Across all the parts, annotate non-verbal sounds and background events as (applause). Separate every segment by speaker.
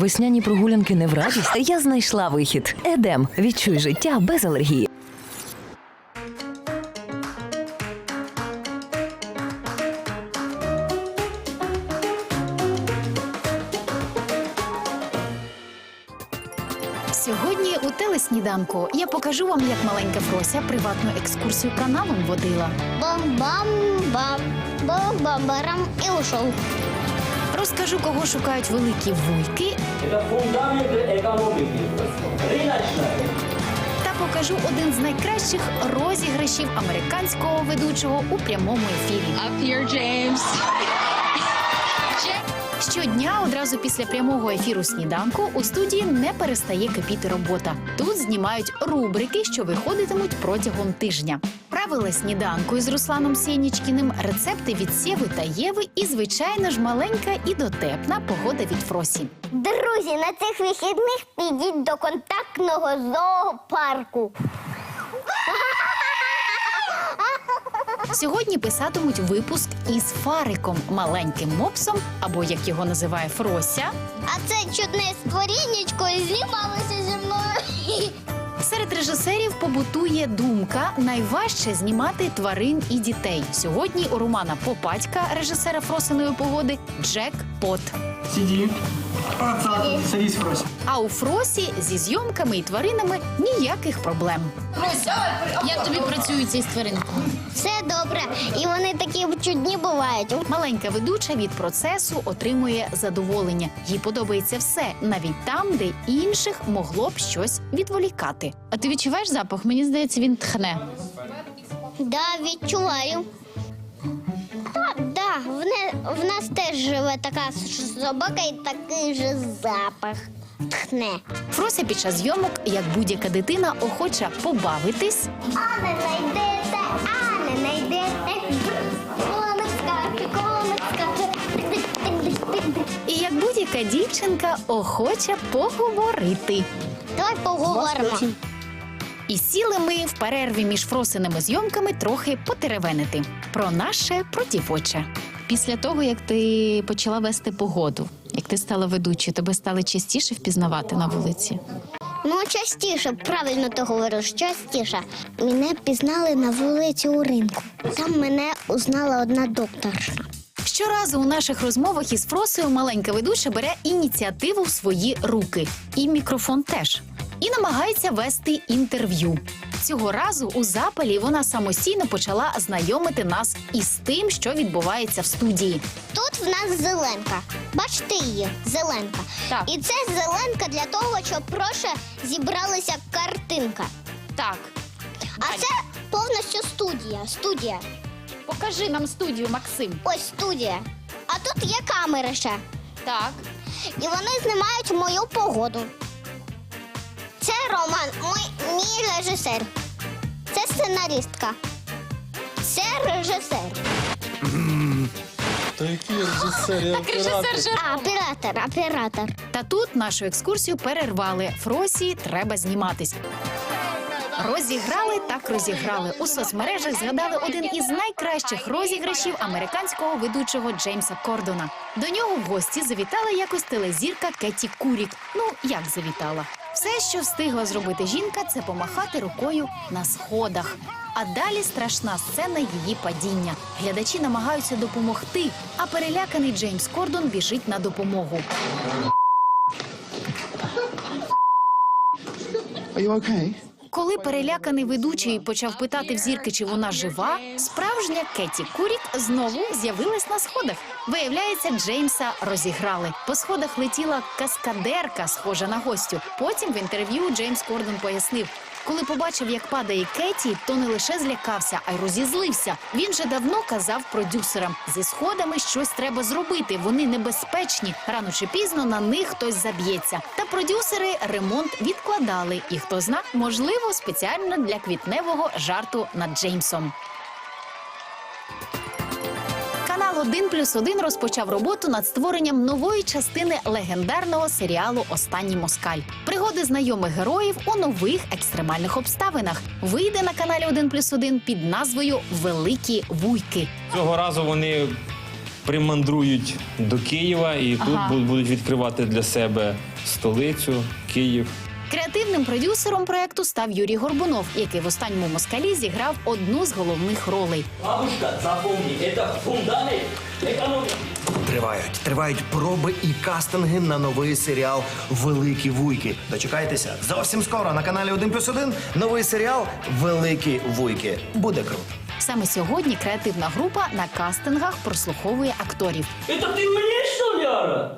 Speaker 1: Весняні прогулянки не в радість. Я знайшла вихід. Едем. Відчуй життя без алергії.
Speaker 2: Сьогодні у телесніданку я покажу вам, як маленька Фрося приватну екскурсію каналом водила.
Speaker 3: Бам-бам-бам, бам-бам-барам і ушов.
Speaker 2: Розкажу, кого шукають великі вуйки,
Speaker 4: Это фундамент экономики. Рыночная.
Speaker 2: та покажу один з найкращих розіграшів американського ведучого у прямому ефірі.
Speaker 5: Up here, James.
Speaker 2: Щодня, одразу після прямого ефіру сніданку, у студії не перестає кипіти робота. Тут знімають рубрики, що виходитимуть протягом тижня. Правила сніданку із Русланом Сєнічкіним, рецепти від Сєви та Єви і, звичайно ж, маленька і дотепна погода від Фросі.
Speaker 3: Друзі, на цих вихідних підіть до контактного зоопарку.
Speaker 2: Сьогодні писатимуть випуск із Фариком, маленьким мопсом, або як його називає Фрося.
Speaker 3: А це чудне створіннячко знімалося зі мною.
Speaker 2: Серед режисерів побутує думка найважче знімати тварин і дітей. Сьогодні у Романа Попатька, режисера Фросиної погоди, Джек Пот.
Speaker 6: Сиди. Садись, Фрося.
Speaker 2: А у Фросі зі зйомками і тваринами ніяких проблем.
Speaker 5: Як тобі працюється із тваринкою?
Speaker 3: Все добре. І вони такі чудні бувають.
Speaker 2: Маленька ведуча від процесу отримує задоволення. Їй подобається все, навіть там, де інших могло б щось відволікати.
Speaker 5: А ти відчуваєш запах? Мені здається, він тхне.
Speaker 3: Да, відчуваю. Так, да, в, не, в нас теж живе така собака і такий же запах. Тхне.
Speaker 2: Фрося під час зйомок, як будь-яка дитина, охоча побавитись,
Speaker 3: А не знайдете, а не знайдете. Коник скаче, коник скаче.
Speaker 2: І як будь-яка дівчинка охоча поговорити.
Speaker 3: Давай поговоримо.
Speaker 2: І сіли ми в перерві між фросиними зйомками трохи потеревенити про наше, про дівоче.
Speaker 5: Після того, як ти почала вести погоду, як ти стала ведучою, тебе стали частіше впізнавати на вулиці.
Speaker 3: Ну, частіше, правильно ти говориш, частіше. Мене пізнали на вулиці у ринку. Там мене узнала одна докторша.
Speaker 2: Щоразу у наших розмовах із Фросою маленька ведуча бере ініціативу в свої руки, і мікрофон теж. І намагається вести інтерв'ю. Цього разу у запалі вона самостійно почала знайомити нас із тим, що відбувається в студії.
Speaker 3: Тут в нас зеленка. Бачите її? Зеленка.
Speaker 2: Так.
Speaker 3: І це зеленка для того, щоб проще зібралася картинка.
Speaker 2: Так,
Speaker 3: А це повністю студія. Студія.
Speaker 2: покажи нам студію, Максим.
Speaker 3: Ось студія. А тут є камери ще.
Speaker 2: Так.
Speaker 3: І вони знімають мою погоду. Це Роман, мій, мій режисер. Це сценаристка. Це режисер.
Speaker 7: Та який режисер, я оператор.
Speaker 3: А, оператор, оператор.
Speaker 2: Та тут нашу екскурсію перервали. Фросі треба зніматись. Розіграли так розіграли. У соцмережах згадали один із найкращих розіграшів американського ведучого Джеймса Кордона. До нього в гості завітала якось телезірка Кеті Курік. Ну як завітала? Все, що встигла зробити жінка, це помахати рукою на сходах. А далі страшна сцена її падіння. Глядачі намагаються допомогти, а переляканий Джеймс Кордон біжить на допомогу.
Speaker 7: Are you okay?
Speaker 2: Коли переляканий ведучий почав питати в зірки, чи вона жива, справжня Кеті Курік знову з'явилась на сходах. Виявляється, Джеймса розіграли. По сходах летіла каскадерка, схожа на гостю. Потім в інтерв'ю Джеймс Кордон пояснив. Коли побачив, як падає Кеті, то не лише злякався, а й розізлився. Він же давно казав продюсерам: зі сходами щось треба зробити. Вони небезпечні. Рано чи пізно на них хтось заб'ється. Та продюсери ремонт відкладали. І хто зна, можливо, спеціально для квітневого жарту над Джеймсом. 1 плюс 1 розпочав роботу над створенням нової частини легендарного серіалу Останній москаль. Пригоди знайомих героїв у нових екстремальних обставинах вийде на каналі 1 плюс 1 під назвою Великі вуйки.
Speaker 8: Цього разу вони примандрують до Києва і тут
Speaker 5: Ага.
Speaker 8: бу- будуть відкривати для себе столицю, Київ.
Speaker 2: Креативним продюсером проекту став Юрій Горбунов, який в останньому москалі зіграв одну з головних ролей.
Speaker 4: Бабушка, запомни, это фундамент экономики.
Speaker 9: Тривають, тривають проби і кастинги на новий серіал Великі Вуйки. Дочекайтеся зовсім скоро на каналі 1 плюс 1 новий серіал Великі Вуйки. Буде круто.
Speaker 2: Саме сьогодні креативна група на кастингах прослуховує акторів.
Speaker 4: Это ты мне, что ли, Ара?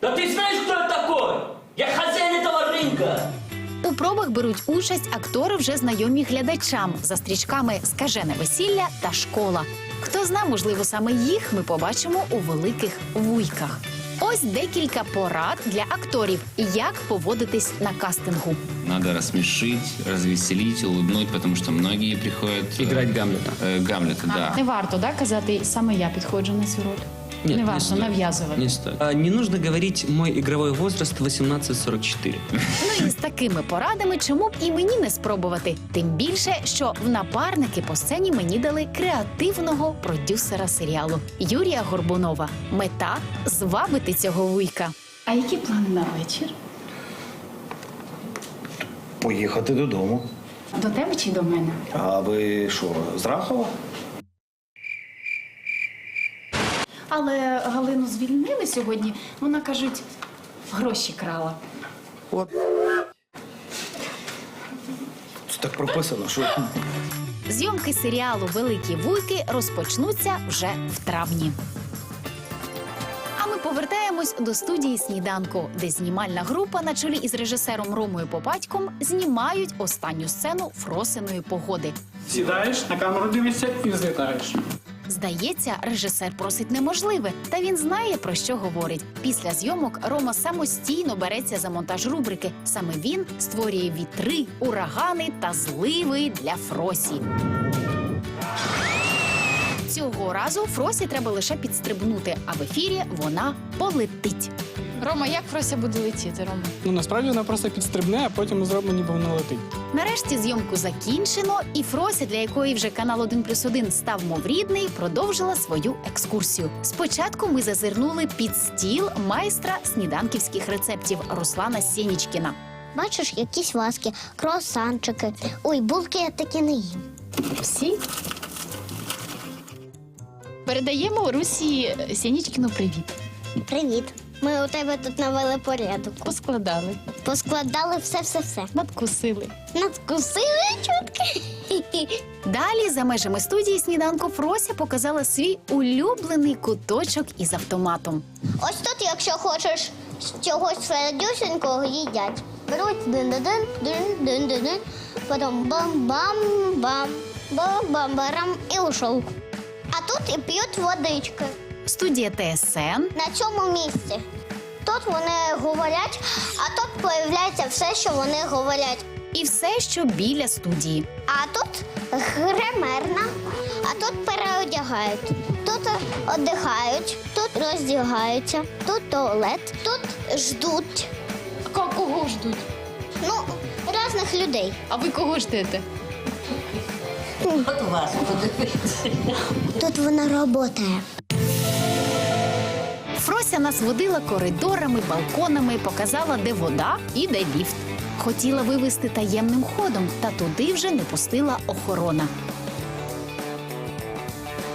Speaker 4: Да ты знаешь, кто я такой? Я хозяин этого рынка.
Speaker 2: У пробах беруть участь актори вже знайомі глядачам за стрічками Скажене весілля та школа. Хто зна, можливо, саме їх ми побачимо у великих вуйках. Ось декілька порад для акторів, як поводитись на кастингу.
Speaker 10: Надо рассмешить, развеселить, улыбнуть, потому что многие приходят... э,
Speaker 11: Играть Гамлета.
Speaker 10: э, Гамлета, да.
Speaker 5: Не варто да, казати, саме я підходжу на цю роль.
Speaker 11: Нет,
Speaker 5: не варто
Speaker 11: стоит.
Speaker 5: нав'язувати.
Speaker 11: Не стоит. А, Не нужно говорить мой игровой возраст 18-44.
Speaker 2: Ну і з такими порадами, чому б і мені не спробувати? Тим більше, що в напарники по сцені мені дали креативного продюсера серіалу Юрія Горбунова. Мета звабити цього вуйка.
Speaker 5: А які плани на вечір?
Speaker 9: Поїхати додому.
Speaker 5: До тебе чи до мене?
Speaker 9: А ви що, з Рахова?
Speaker 5: Але Галину звільнили сьогодні. Вона кажуть, гроші крала.
Speaker 9: От. Тут так прописано, що
Speaker 2: Зйомки серіалу Великі вуйки розпочнуться вже в травні. А ми повертаємось до студії сніданку, де знімальна група на чолі із режисером Ромою Попатьком знімають останню сцену Фросиної погоди.
Speaker 6: Сідаєш, на камеру дивишся і взлітаєш.
Speaker 2: Здається, режисер просить неможливе, та він знає про що говорить. Після зйомок Рома самостійно береться за монтаж рубрики. Саме він створює вітри, урагани та зливи для Фросі. Цього разу Фросі треба лише підстрибнути, а в ефірі вона полетить.
Speaker 5: Рома, як Фрося буде летіти, Рома?
Speaker 6: Ну насправді вона просто підстрибне, а потім ми зробимо, ніби вона летить.
Speaker 2: Нарешті зйомку закінчено, і Фрося, для якої вже канал 1 плюс 1 став мов рідний, продовжила свою екскурсію. Спочатку ми зазирнули під стіл майстра сніданківських рецептів Руслана Сєнічкіна.
Speaker 3: Бачиш, якісь васки, круасанчики. Ой, булки я такі не їм.
Speaker 5: Всі? Передаємо Русі Сянічкіну привіт.
Speaker 3: Привіт. Ми у тебе тут навели порядок.
Speaker 5: Поскладали,
Speaker 3: Поскладали все-все-все.
Speaker 5: надкусили.
Speaker 3: Надкусили чутки. (laughs)
Speaker 2: Далі, за межами студії сніданку, Фрося показала свій улюблений куточок із автоматом.
Speaker 3: Ось тут, якщо хочеш чогось середюсенького, їдять. Беруть дин-дин-дин, дин-дин-дин, потім бам-бам-бам, бам-бам-барам і ушов. А тут і п'ють водички
Speaker 2: Студія ТСН
Speaker 3: на цьому місці. Тут вони говорять, а тут появляється все, що вони говорять.
Speaker 2: і все, що біля студії.
Speaker 3: А тут гримерна, а тут переодягають, тут одягають, тут роздягаються, тут туалет, тут ждуть.
Speaker 5: Кого ждуть?
Speaker 3: Ну, різних людей.
Speaker 5: А ви кого ждете?
Speaker 3: Тут вона працює.
Speaker 2: Фрося нас водила коридорами, балконами, показала, де вода і де ліфт. Хотіла вивести таємним ходом, та туди вже не пустила охорона.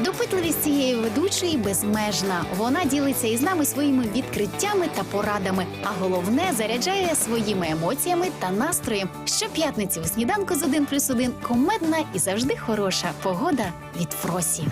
Speaker 2: Допитливість цієї ведучої безмежна. Вона ділиться із нами своїми відкриттями та порадами, а головне заряджає своїми емоціями та настроєм. Щоп'ятниці у сніданку з 1 плюс 1 комедна і завжди хороша погода від Фросі.